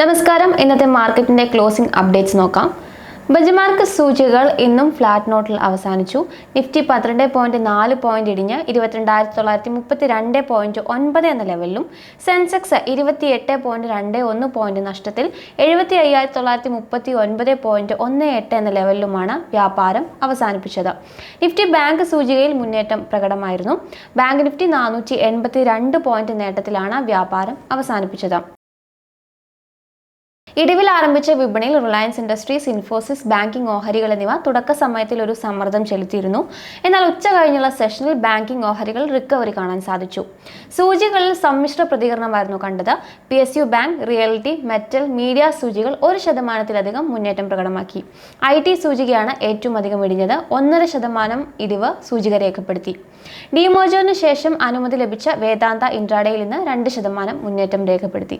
നമസ്കാരം. ഇന്നത്തെ മാർക്കറ്റിന്റെ ക്ലോസിംഗ് അപ്ഡേറ്റ്സ് നോക്കാം. ബെഞ്ചമാർക്ക് സൂചികകൾ ഇന്നും ഫ്ലാറ്റ് നോട്ടിൽ അവസാനിച്ചു. നിഫ്റ്റി പന്ത്രണ്ട് പോയിന്റ് നാല് പോയിന്റ് ഇടിഞ്ഞ് ഇരുപത്തിരണ്ടായിരത്തി തൊള്ളായിരത്തി മുപ്പത്തി രണ്ട് പോയിന്റ് ഒൻപത് എന്ന ലെവലിലും സെൻസെക്സ് ഇരുപത്തിയെട്ട് പോയിന്റ് രണ്ട് ഒന്ന് പോയിന്റ് നഷ്ടത്തിൽ എഴുപത്തി അയ്യായിരത്തി തൊള്ളായിരത്തി മുപ്പത്തി ഒൻപത് പോയിന്റ് ഒന്ന് എട്ട് എന്ന ലെവലിലുമാണ് വ്യാപാരം അവസാനിപ്പിച്ചത്. നിഫ്റ്റി ബാങ്ക് സൂചികയിൽ മുന്നേറ്റം പ്രകടമായിരുന്നു. ബാങ്ക് നിഫ്റ്റി നാനൂറ്റി എൺപത്തി രണ്ട് പോയിന്റ് നേട്ടത്തിലാണ് വ്യാപാരം അവസാനിപ്പിച്ചത്. ഇടിവിൽ ആരംഭിച്ച വിപണിയിൽ റിലയൻസ് ഇൻഡസ്ട്രീസ് ഇൻഫോസിസ് ബാങ്കിംഗ് ഓഹരികൾ എന്നിവ തുടക്ക സമയത്തിൽ ഒരു സമ്മർദ്ദം ചെലുത്തിയിരുന്നു. എന്നാൽ ഉച്ച കഴിഞ്ഞുള്ള സെഷനിൽ ബാങ്കിംഗ് ഓഹരികൾ റിക്കവറി കാണാൻ സാധിച്ചു. സൂചികളിൽ സമ്മിശ്ര പ്രതികരണമായിരുന്നു കണ്ടത്. P S U bank realty metal media സൂചികൾ ഒരു ശതമാനത്തിലധികം മുന്നേറ്റം പ്രകടമാക്കി. ഐ ടി സൂചികയാണ് ഏറ്റവും അധികം ഇടിഞ്ഞത്. ഒന്നര ശതമാനം ഇടിവ് സൂചിക രേഖപ്പെടുത്തി. ഡിമോജോന് ശേഷം അനുമതി ലഭിച്ച വേദാന്ത ഇൻട്രാഡയിൽ നിന്ന് രണ്ട് ശതമാനം മുന്നേറ്റം രേഖപ്പെടുത്തി.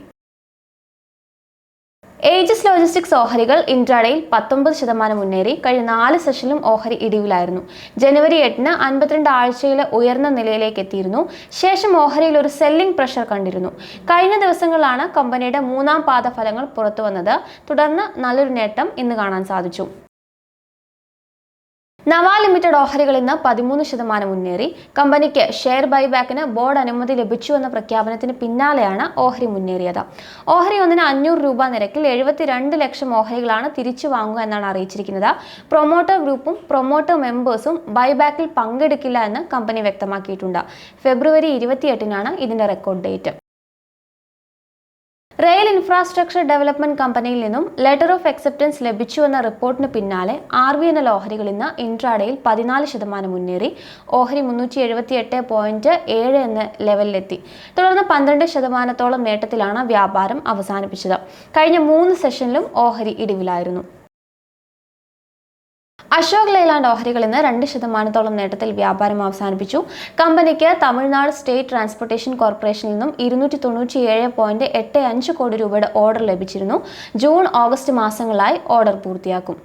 ഏജസ് ലോജിസ്റ്റിക്സ് ഓഹരികൾ ഇൻട്രാഡേയിൽ പത്തൊമ്പത് ശതമാനം മുന്നേറി കഴിഞ്ഞ നാല് സെഷനിലും ഓഹരി ഇടിവിലായിരുന്നു. ജനുവരി എട്ടിന് അൻപത്തിരണ്ട് ആഴ്ചയിലെ ഉയർന്ന നിലയിലേക്ക് എത്തിയിരുന്നു. ശേഷം ഓഹരിയിൽ ഒരു സെല്ലിംഗ് പ്രഷർ കണ്ടിരുന്നു. കഴിഞ്ഞ ദിവസങ്ങളിലാണ് കമ്പനിയുടെ മൂന്നാം പാദ ഫലങ്ങൾ പുറത്തു വന്നത് തുടർന്ന് നല്ലൊരു നേട്ടം ഇന്ന് കാണാൻ സാധിച്ചു. നവ ലിമിറ്റഡ് ഓഹരികൾ ഇന്ന് പതിമൂന്ന് ശതമാനം മുന്നേറി. കമ്പനിക്ക് ഷെയർ ബൈബാക്കിന് ബോർഡ് അനുമതി ലഭിച്ചു എന്ന പ്രഖ്യാപനത്തിന് പിന്നാലെയാണ് ഓഹരി മുന്നേറിയത്. ഓഹരി ഒന്നിന് അഞ്ഞൂറ് രൂപ നിരക്കിൽ എഴുപത്തിരണ്ട് ലക്ഷം ഓഹരികളാണ് തിരിച്ചു വാങ്ങുക എന്നാണ് അറിയിച്ചിരിക്കുന്നത്. പ്രൊമോട്ടർ ഗ്രൂപ്പും പ്രൊമോട്ടർ മെമ്പേഴ്സും ബൈബാക്കിൽ പങ്കെടുക്കില്ല എന്ന് കമ്പനി വ്യക്തമാക്കിയിട്ടുണ്ട്. ഫെബ്രുവരി ഇരുപത്തിയെട്ടിനാണ് ഇതിന്റെ record date. Rail infrastructure development കമ്പനിയിൽ നിന്നും ലെറ്റർ ഓഫ് അക്സെപ്റ്റൻസ് ലഭിച്ചുവെന്ന റിപ്പോർട്ടിന് പിന്നാലെ ആർ വി എൽ ഓഹരികൾ ഇന്ന് ഇൻട്രാഡേയിൽ പതിനാല് ശതമാനം മുന്നേറി. ഓഹരി മുന്നൂറ്റി എഴുപത്തി എട്ട് പോയിന്റ് ഏഴ് എന്ന ലെവലിലെത്തി. തുടർന്ന് പന്ത്രണ്ട് ശതമാനത്തോളം നേട്ടത്തിലാണ് വ്യാപാരം അവസാനിപ്പിച്ചത്. കഴിഞ്ഞ മൂന്ന് സെഷനിലും ഓഹരി ഇടിവിലായിരുന്നു. അശോക് ലെയ്ലാൻഡ് ഓഹരികൾ ഇന്ന് രണ്ട് ശതമാനത്തോളം നേട്ടത്തിൽ വ്യാപാരം അവസാനിപ്പിച്ചു. കമ്പനിക്ക് തമിഴ്നാട് സ്റ്റേറ്റ് ട്രാൻസ്പോർട്ടേഷൻ കോർപ്പറേഷനിൽ നിന്നും ഇരുന്നൂറ്റി തൊണ്ണൂറ്റി ഏഴ് പോയിന്റ് എട്ട് അഞ്ച് കോടി രൂപയുടെ ഓർഡർ ലഭിച്ചിരുന്നു. ജൂൺ ഓഗസ്റ്റ് മാസങ്ങളായി ഓർഡർ പൂർത്തിയാക്കും.